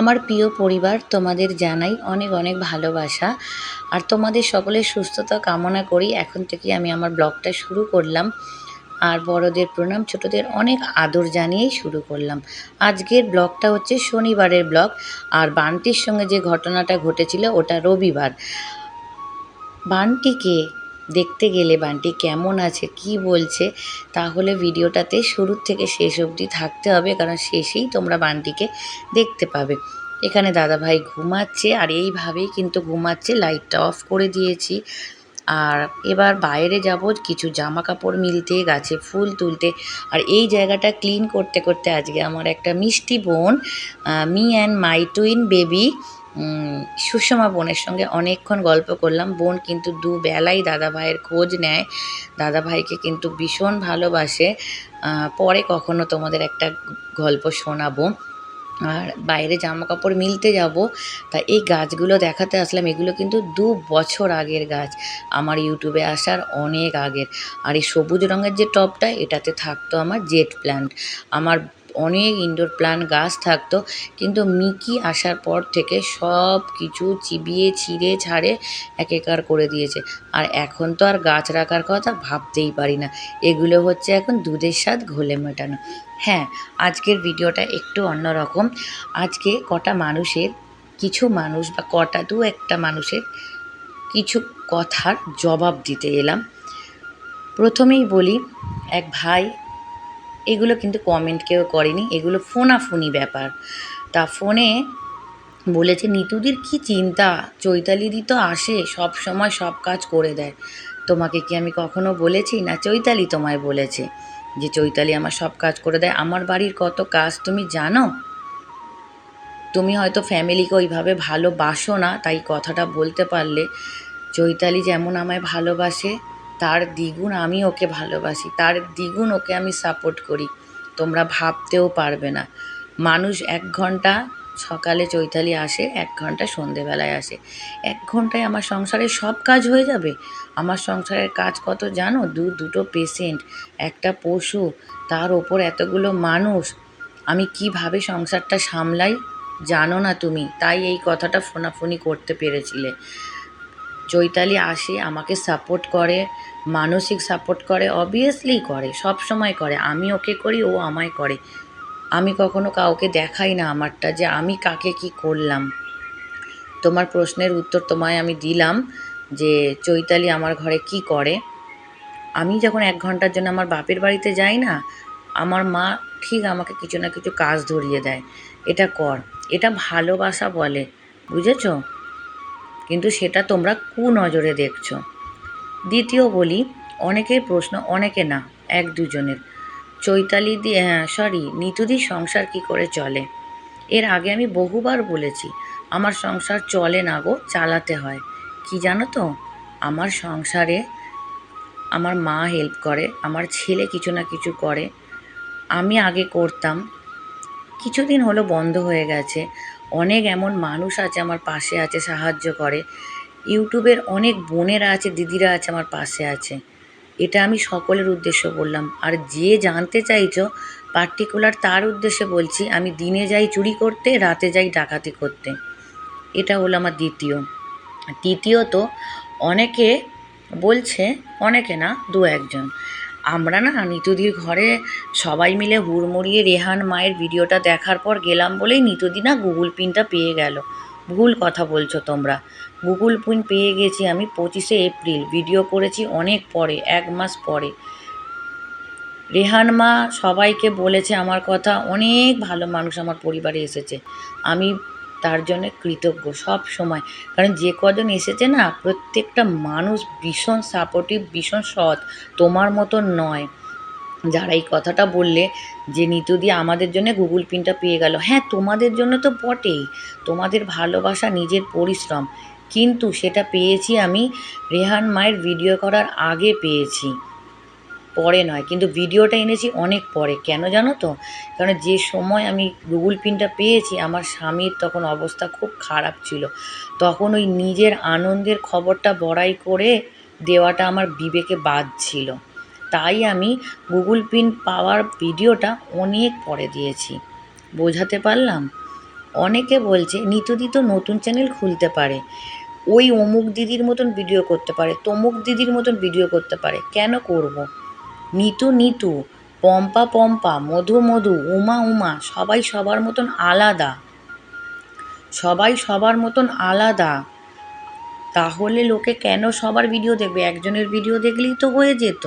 আমার প্রিয় পরিবার তোমাদের জানাই অনেক অনেক ভালোবাসা। আর তোমাদের সকলের সুস্থতা কামনা করি। এখন থেকে আমি আমার ব্লগটা শুরু করলাম। আর বড়দের প্রণাম, ছোটদের অনেক আদর জানিয়েই শুরু করলাম। আজকের ব্লগটা হচ্ছে শনিবারের ব্লগ। আর বান্টির সঙ্গে যে ঘটনাটা ঘটেছিল, ওটা রবিবার। বান্টিকে দেখতে গেলে বান্টি কেমন আছে, কি বলছে, তাহলে ভিডিওটাতে শুরু থেকে শেষ অবধি থাকতে হবে, কারণ শেষেই তোমরা বান্টিকে দেখতে পাবে। এখানে দাদাভাই ঘুমাচ্ছে, আর এইভাবেই কিন্তু ঘুমাচ্ছে, লাইটটা অফ করে দিয়েছি। আর এবার বাইরে যাব, কিছু জামা কাপড় মিলতে, গাছে ফুল তুলতে। আর এই জায়গাটা ক্লিন করতে করতে আজকে আমার একটা মিষ্টি বোন me and my twin baby Sushma বোনের সঙ্গে অনেকক্ষণ গল্প করলাম। বোন কিন্তু দুবেলাই দাদা ভাইয়ের খোঁজ নেয়। দাদা ভাইকে কিন্তু ভীষণ ভালোবাসে। পরে কখনো তোমাদের একটা গল্প শোনাবো। আর বাইরে জামা কাপড় মিলতে যাব। তা এই গাছগুলো দেখাতে আসলাম। এগুলো কিন্তু দু বছর আগের গাছ। আমার ইউটিউবে আসার অনেক আগের। আর এই সবুজ রঙের যে টবটা এটাতে থাকতো আমার জেট প্ল্যান্ট। আমার অনেক ইনডোর প্ল্যান্ট গাছ থাকতো, কিন্তু মিকি আসার পর থেকে সব কিছু চিবিয়ে, ছিঁড়ে, ছাড়ে একেকার করে দিয়েছে। আর এখন তো আর গাছ রাখার কথা ভাবতেই পারি না। এগুলো হচ্ছে এখন দুধের স্বাদ ঘোলে মেটানো। হ্যাঁ আজকের ভিডিওটা একটু অন্যরকম আজকে কটা মানুষের, কিছু মানুষ বা কটা, দু একটা মানুষের কিছু কথার জবাব দিতে এলাম। প্রথমেই বলি, এক ভাই এগুলো কিন্তু কমেন্ট কেউ করেনি, এগুলো ফোনাফুনি ব্যাপার। তা ফোনে বলেছে, নিতুদির কি চিন্তা? চৈতালিদি তো আসে, সব সময় সব কাজ করে দেয়। তোমাকে কি আমি কখনো বলেছি? না, চৈতালি তোমায় বলেছে যে, চৈতালি আমার সব কাজ করে দেয়। আমার বাড়ির কত কাজ তুমি জানো? তুমি হয়তো ফ্যামিলিকে ওইভাবে ভালোবাসো না, তাই কথাটা বলতে পারলে। চৈতালি যেমন আমায় ভালোবাসে তার দ্বিগুণ আমি ওকে ভালোবাসি, তার দ্বিগুণ ওকে আমি সাপোর্ট করি। তোমরা ভাবতেও পারবে না। মানুষ এক ঘণ্টা সকালে চৈতালি আসে, এক ঘণ্টা সন্ধেবেলায় আসে। এক ঘন্টায় আমার সংসারে সব কাজ হয়ে যাবে। আমার সংসারের কাজ কত জানো? দু, দুটো পেশেন্ট একটা পশু, তার ওপর এতগুলো মানুষ। আমি কীভাবে সংসারটা সামলাই? জানো না তুমি। তাই এই কথাটা ফোনাফোনি করতে পেরেছিলে। চৈতালি আসে, আমাকে সাপোর্ট করে, মানসিক সাপোর্ট করে অবভিয়াসলি করে, সব সময় করে। আমি ওকে করি, ও আমায় করে। আমি কখনো কাউকে দেখাই না আমারটা যে আমি কাকে কি করলাম। তোমার প্রশ্নের উত্তর তোমায় আমি দিলাম যে চৈতালি আমার ঘরে কি করে। আমি যখন এক ঘণ্টার জন্য আমার বাপের বাড়িতে যাই না, আমার মা ঠিক আমাকে কিছু না কিছু কাজ ধরিয়ে দেয়। এটা কর, এটা ভালোবাসা বলে, বুঝেছ? কিন্তু সেটা তোমরা কু নজরে দেখছ। দ্বিতীয় বলি, অনেকের প্রশ্ন, অনেকে না, এক দুজনের। চৈতালি দি সরি নিতুদির সংসার কি করে চলে? এর আগে আমি বহুবার বলেছি, আমার সংসার চলে না গো, চালাতে হয়। কি জানো তো? আমার সংসারে আমার মা হেল্প করে, আমার ছেলে কিছু না কিছু করে। আমি আগে করতাম। কিছুদিন হলো বন্ধ হয়ে গেছে। অনেক এমন মানুষ আছে আমার পাশে আছে, সাহায্য করে। ইউটিউবের অনেক বোনেরা আছে, দিদিরা আছে আমার পাশে আছে। এটা আমি সকলের উদ্দেশ্য বললাম। আর যে জানতে চাইছো পার্টিকুলার তার উদ্দেশ্যে বলছি, আমি দিনে যাই চুরি করতে, রাতে যাই ডাকাতি করতে। এটা হলো আমার দ্বিতীয়। তৃতীয়ত, অনেকে বলছে, অনেকে না, দু একজন। আমরা না নিতুদির ঘরে সবাই মিলে হুড়মুড়িয়ে রেহান মায়ের ভিডিওটা দেখার পর গেলাম বলেই নিতুদি না গুগল পিনটা পেয়ে গেল। ভুল কথা বলছো তোমরা। গুগল পিন পেয়ে গেছি আমি পঁচিশে এপ্রিল। ভিডিও করেছি অনেক পরে, এক মাস পরে। রেহান মা সবাইকে বলেছে আমার কথা। অনেক ভালো মানুষ আমার পরিবারে এসেছে। আমি তার জন্য কৃতজ্ঞ সব সময়। কারণ যে কজন এসেছে না, প্রত্যেকটা মানুষ ভীষণ সাপোর্টিভ ভীষণ সৎ, তোমার মতো নয়। যারা এই কথাটা বললে যে নিতুদি আমাদের জন্য গুগল পিনটা পেয়ে গেল। হ্যাঁ তোমাদের জন্য তো বটেই। তোমাদের ভালোবাসা, নিজের পরিশ্রম। কিন্তু সেটা পেয়েছি আমি, রেহান মায়ের ভিডিও করার আগে পেয়েছি। পরে নয়, কিন্তু ভিডিওটা এনেছি অনেক পরে। কেন জানো তো? কারণ যে সময় আমি গুগল পিনটা পেয়েছি, আমার স্বামীর তখন অবস্থা খুব খারাপ ছিল। তখন ওই নিজের আনন্দের খবরটা বড়াই করে দেওয়াটা আমার বিবেকে বাদ ছিল। তাই আমি গুগল পিন পাওয়ার ভিডিওটা অনেক পরে দিয়েছি। বোঝাতে পারলাম? অনেকে বলছে, নিতদি তো নতুন চ্যানেল খুলতে পারে। ওই অমুক দিদির মতন ভিডিও করতে পারে, তমুক দিদির মতন ভিডিও করতে পারে। কেন করব। নিতু নিতু, পম্পা পম্পা, মধু মধু, উমা উমা, সবাই সবার মতন আলাদা সবাই সবার মতন আলাদা তাহলে লোকে কেন সবার ভিডিও দেখবে একজনের ভিডিও দেখলেই তো হয়ে যেত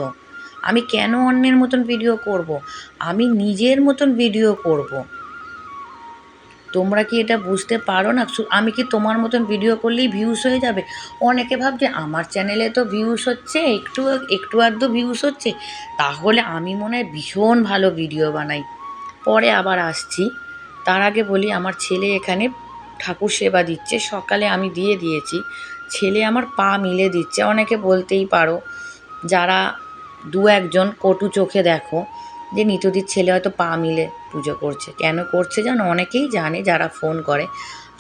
আমি কেন অন্যের মতন ভিডিও করব। আমি নিজের মতন ভিডিও করব। তোমরা কি এটা বুঝতে পারো না? আমি কি তোমার মতন ভিডিও করলেই ভিউস হয়ে যাবে? অনেকে ভাবছে, আমার চ্যানেলে তো ভিউস হচ্ছে, একটু একটু আধটু ভিউস হচ্ছে। তাহলে আমি মনে হয় ভীষণ ভালো ভিডিও বানাই। পরে আবার আসছি। তার আগে বলি, আমার ছেলে এখানে ঠাকুর সেবা দিচ্ছে। সকালে আমি দিয়ে দিয়েছি। ছেলে আমার পা মিলে দিচ্ছে। অনেকে বলতেই পারো, যারা দু একজন কটু চোখে দেখো, যে নিতদির ছেলে হয়তো পা মিলে পুজো করছে। কেন করছে জানো অনেকেই জানে যারা ফোন করে।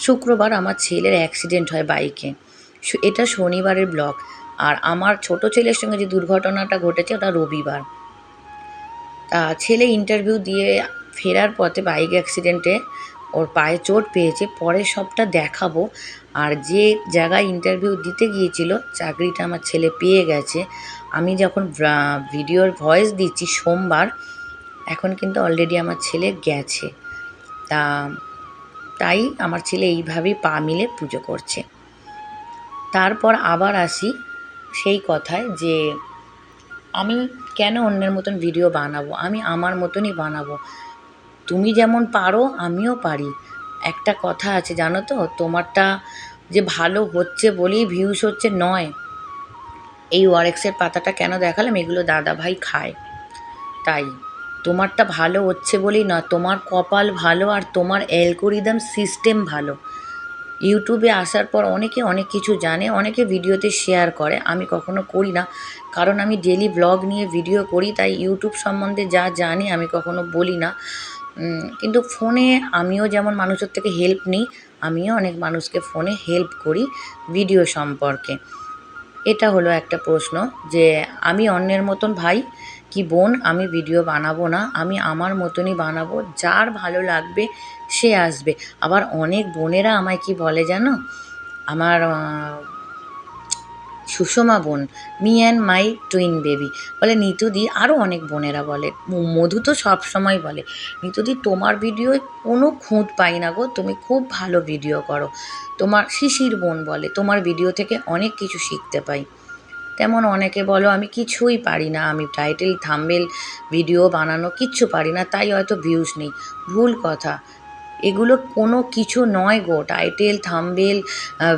শুক্রবার আমার ছেলের অ্যাক্সিডেন্ট হয় বাইকে এটা শনিবারের ব্লগ আর আমার ছোট ছেলের সঙ্গে যে দুর্ঘটনাটা ঘটেছে, ওটা রবিবার। তা ছেলে ইন্টারভিউ দিয়ে ফেরার পথে বাইক অ্যাক্সিডেন্টে ওর পায়ে চোট পেয়েছে। পরে সবটা দেখাবো। আর যে জায়গায় ইন্টারভিউ দিতে গিয়েছিল, চাকরিটা আমার ছেলে পেয়ে গেছে। আমি যখন ভিডিওর ভয়েস দিচ্ছি সোমবার এখন কিন্তু অলরেডি আমার ছেলে গেছে। তা, তাই আমার ছেলে এইভাবেই পা মিলে পুজো করছে। তারপর আবার আসি সেই কথায় যে, আমি কেন অন্যের মতন ভিডিও বানাবো? আমি আমার মতনই বানাবো। তুমি যেমন পারো, আমিও পারি। একটা কথা আছে, জানো তো? তোমারটা যে ভালো হচ্ছে বলেই ভিউস হচ্ছে নয়। এই ওয়ারেক্সের পাতাটা কেন দেখালাম? এগুলো দাদা ভাই খায়। তাই। তোমারটা ভালো হচ্ছে বলেই না তোমার কপাল ভালো আর তোমার অ্যালগোরিদম সিস্টেম ভালো। ইউটিউবে আসার পর অনেকে অনেক কিছু জানে, অনেকে ভিডিওতে শেয়ার করে, আমি কখনো করি না। কারণ আমি ডেলি ব্লগ নিয়ে ভিডিও করি, তাই ইউটিউব সম্বন্ধে যা জানি আমি কখনো বলি না। কিন্তু ফোনে আমিও যেমন মানুষের থেকে হেল্প নিই, আমিও অনেক মানুষকে ফোনে হেল্প করি ভিডিও সম্পর্কে। এটা হলো একটা প্রশ্ন যে, আমি অন্যের মতন ভাই? কি বোন, আমি ভিডিও বানাবো না, আমি আমার মতনই বানাবো, যার ভালো লাগবে সে আসবে। আবার অনেক বোনেরা আমায় কি বলে জানো? আমার সুষমা বোন me and my twin baby বলে নিতুদি আরও অনেক বোনেরা বলে মধু তো সব সময় বলে নিতুদি তোমার ভিডিওয় কোনো খুঁত পাই না গো, তুমি খুব ভালো ভিডিও করো। তোমার শিশির বোন বলে, তোমার ভিডিও থেকে অনেক কিছু শিখতে পাই। তেমন অনেকে বলো, আমি কিছুই পারি না, আমি টাইটেল থাম্বেল ভিডিও বানানো কিচ্ছু পারি না, তাই হয়তো ভিউজ নেই। ভুল কথা। এগুলো কোনো কিছু নয় গো টাইটেল থাম্বেল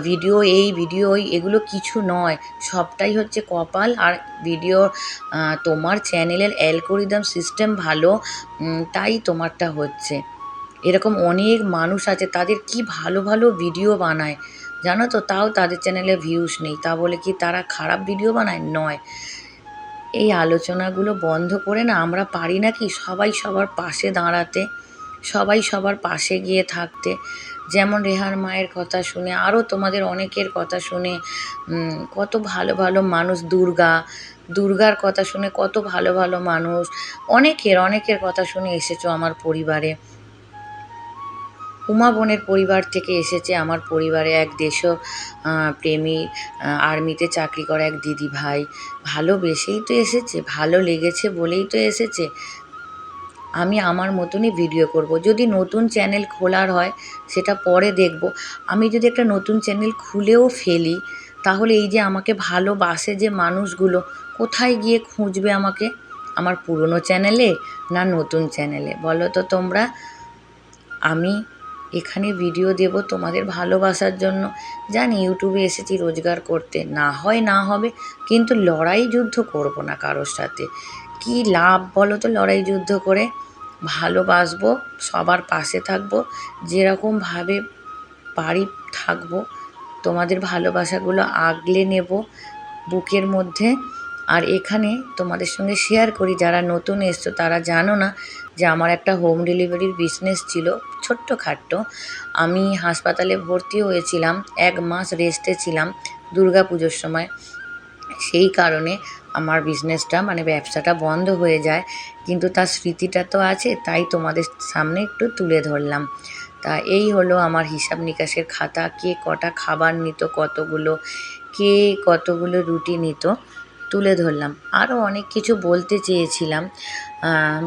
ভিডিও এই ভিডিও ওই, এগুলো কিছু নয়। সবটাই হচ্ছে কপাল আর ভিডিও তোমার চ্যানেলের অ্যালগোরিদম সিস্টেম ভালো তাই তোমারটা হচ্ছে। এরকম অনেক মানুষ আছে, তাদের কি ভালো ভালো ভিডিও বানায়? জানো তো, তাও তাদের চ্যানেলে ভিউস নেই। তা বলে কি তারা খারাপ ভিডিও বানায়? নয়। এই আলোচনাগুলো বন্ধ করে না আমরা পারি না কি সবাই সবার পাশে দাঁড়াতে, সবাই সবার পাশে গিয়ে থাকতে। যেমন রেহার মায়ের কথা শুনে, আরও তোমাদের অনেকের কথা শুনে কত ভালো ভালো মানুষ দুর্গা, দুর্গার কথা শুনে কত ভালো ভালো মানুষ, অনেকের অনেকের কথা শুনে এসেছ আমার পরিবারে। উমা বোনের পরিবার থেকে এসেছে আমার পরিবারে এক দেশ প্রেমী আর্মিতে চাকরি করা এক দিদি ভাই। ভালোবেসেই তো এসেছে, ভালো লেগেছে বলেই তো এসেছে। আমি আমার মতনই ভিডিও করব। যদি নতুন চ্যানেল খোলার হয়, সেটা পরে দেখব। আমি যদি একটা নতুন চ্যানেল খুলেও ফেলি, তাহলে এই যে আমাকে ভালোবাসে যে মানুষগুলো, কোথায় গিয়ে খুঁজবে আমাকে? আমার পুরনো চ্যানেলে না নতুন চ্যানেলে বলো তো তোমরা, আমি এখানে ভিডিও দেব তোমাদের ভালোবাসার জন্য। জানি ইউটিউবে এসেছি রোজগার করতে। না হয়, না হবে, কিন্তু লড়াই যুদ্ধ করব না কারোর সাথে। কি লাভ বলো তো লড়াই যুদ্ধ করে? ভালোবাসবো, সবার পাশে থাকব যেরকমভাবে পারি থাকব। তোমাদের ভালোবাসাগুলো আগলে নেব বুকের মধ্যে। আর এখানে তোমাদের সঙ্গে শেয়ার করি, যারা নতুন এসছো, তারা জানো না যে আমার একটা হোম ডেলিভারির বিজনেস ছিল। ছোট্ট খাট্ট। আমি হাসপাতালে ভর্তি হয়েছিলাম, এক মাস রেস্টে ছিলাম দুর্গা পুজোর সময়। সেই কারণে আমার বিজনেসটা মানে ব্যবসাটা বন্ধ হয়ে যায়। কিন্তু তার স্মৃতিটা তো আছে, তাই তোমাদের সামনে একটু তুলে ধরলাম। তা এই হলো আমার হিসাব নিকাশের খাতা, কে কটা খাবার নিত, কতগুলো, কে কতগুলো রুটি নিত, তুলে ধরলাম। আরও অনেক কিছু বলতে চেয়েছিলাম।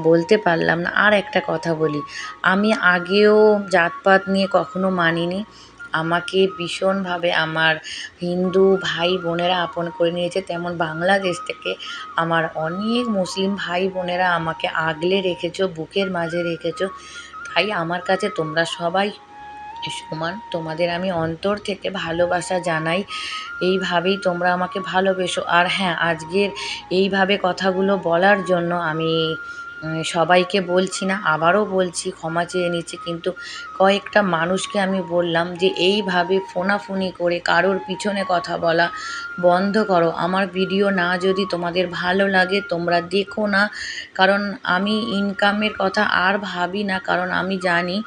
বলতে পারলাম না। আর একটা কথা বলি, আমি আগেও জাতপাত নিয়ে কখনো মানিনি। আমাকে ভীষণভাবে আমার হিন্দু ভাই বোনেরা আপন করে নিয়েছে। তেমন বাংলাদেশ থেকে আমার অনেক মুসলিম ভাই বোনেরা আমাকে আগলে রেখেছো, বুকের মাঝে রেখেছো। তাই আমার কাছে তোমরা সবাই সমান তোমাদের আমি অন্তর থেকে ভালোবাসা জানাই। এইভাবেই তোমরা আমাকে ভালোবেসো। আর হ্যাঁ আজকের এইভাবে কথাগুলো বলার জন্য আমি সবাইকে বলছি না, আবারও বলছি, ক্ষমা চেয়ে নিচ্ছি। কিন্তু কয়েকটা মানুষকে আমি বললাম যে, এইভাবে ফোনাফুনি করে কারোর পিছনে কথা বলা বন্ধ করো। আমার ভিডিও না যদি তোমাদের ভালো লাগে, তোমরা দেখো না। কারণ আমি ইনকামের কথা আর ভাবি না। কারণ আমি জানি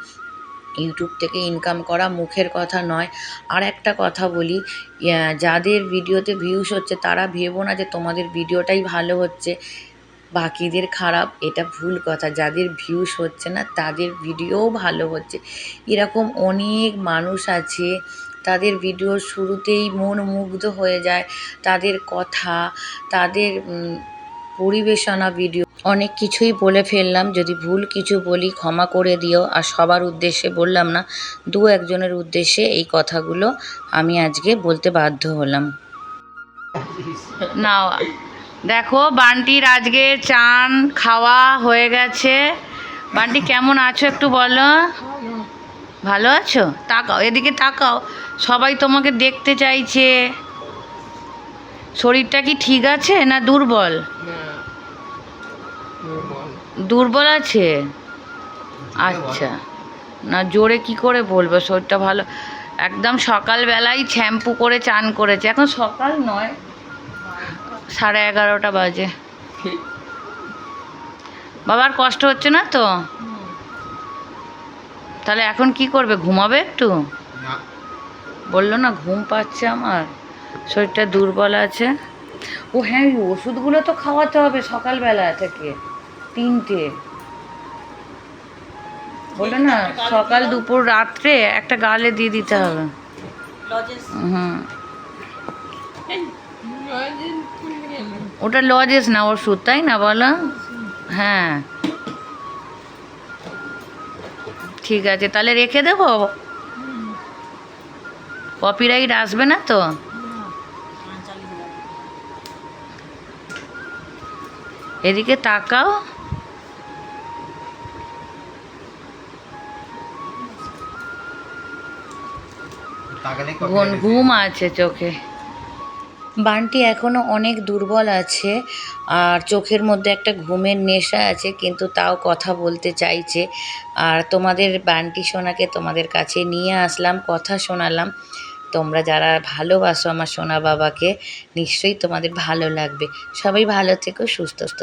ইউটিউব থেকে ইনকাম করা মুখের কথা নয়। আর একটা কথা বলি যাদের ভিডিওতে ভিউস হচ্ছে, তারা ভেবো না যে তোমাদের ভিডিওটাই ভালো হচ্ছে। বাকিদের খারাপ, এটা ভুল কথা। যাদের ভিউস হচ্ছে না, তাদের ভিডিওও ভালো হচ্ছে। এরকম অনেক মানুষ আছে, তাদের ভিডিওর শুরুতেই মন মুগ্ধ হয়ে যায়। তাদের কথা, তাদের পরিবেশনা ভিডিও অনেক কিছুই বলে ফেললাম। যদি ভুল কিছু বলি, ক্ষমা করে দিও। আর সবার উদ্দেশ্যে বললাম না, দু একজনের উদ্দেশ্যে এই কথাগুলো আমি আজকে বলতে বাধ্য হলাম। না দেখো, বান্টির আজকে চান খাওয়া হয়ে গেছে। বান্টি, কেমন আছো একটু বলো? ভালো আছো? তাকাও, এদিকে তাকাও। সবাই তোমাকে দেখতে চাইছে। শরীরটা কি ঠিক আছে না দুর্বল? দুর্বল আছে? আচ্ছা। না জোরে কি করে বলব? শরীরটা ভালো একদম সকালবেলায় শ্যাম্পু করে চান করেছে। এখন সকাল নয় সাড়ে এগারোটা বাজে। বাবার কষ্ট হচ্ছে না তো? তাহলে এখন কি করবে? ঘুমাবে একটু? বলল না ঘুম পাচ্ছে আমার। শরীরটা দুর্বল আছে। ও হ্যাঁ ওষুধগুলো তো খাওয়াতে হবে সকালবেলা থেকে। তিনটে। বলল না সকাল দুপুর রাত্রে একটা গালে দিয়ে দিতে হবে। হুম। ওটা লজেস না ওষুধ তাই না বলো? হ্যাঁ। ঠিক আছে তাহলে রেখে দেবো? কপিরাইট আসবে না তো? এদিকে তাকাও। ঘুম আছে চোখে। বানটি এখনও অনেক দুর্বল আছে আর চোখের মধ্যে একটা ঘুমের নেশা আছে কিন্তু তাও কথা বলতে চাইছে। আর তোমাদের বান্টি সোনাকে তোমাদের কাছে নিয়ে আসলাম কথা শোনালাম। তোমরা যারা ভালোবাসো আমার সোনা বাবাকে নিশ্চয়ই তোমাদের ভালো লাগবে। সবাই ভালো থেকো সুস্থ থেকো।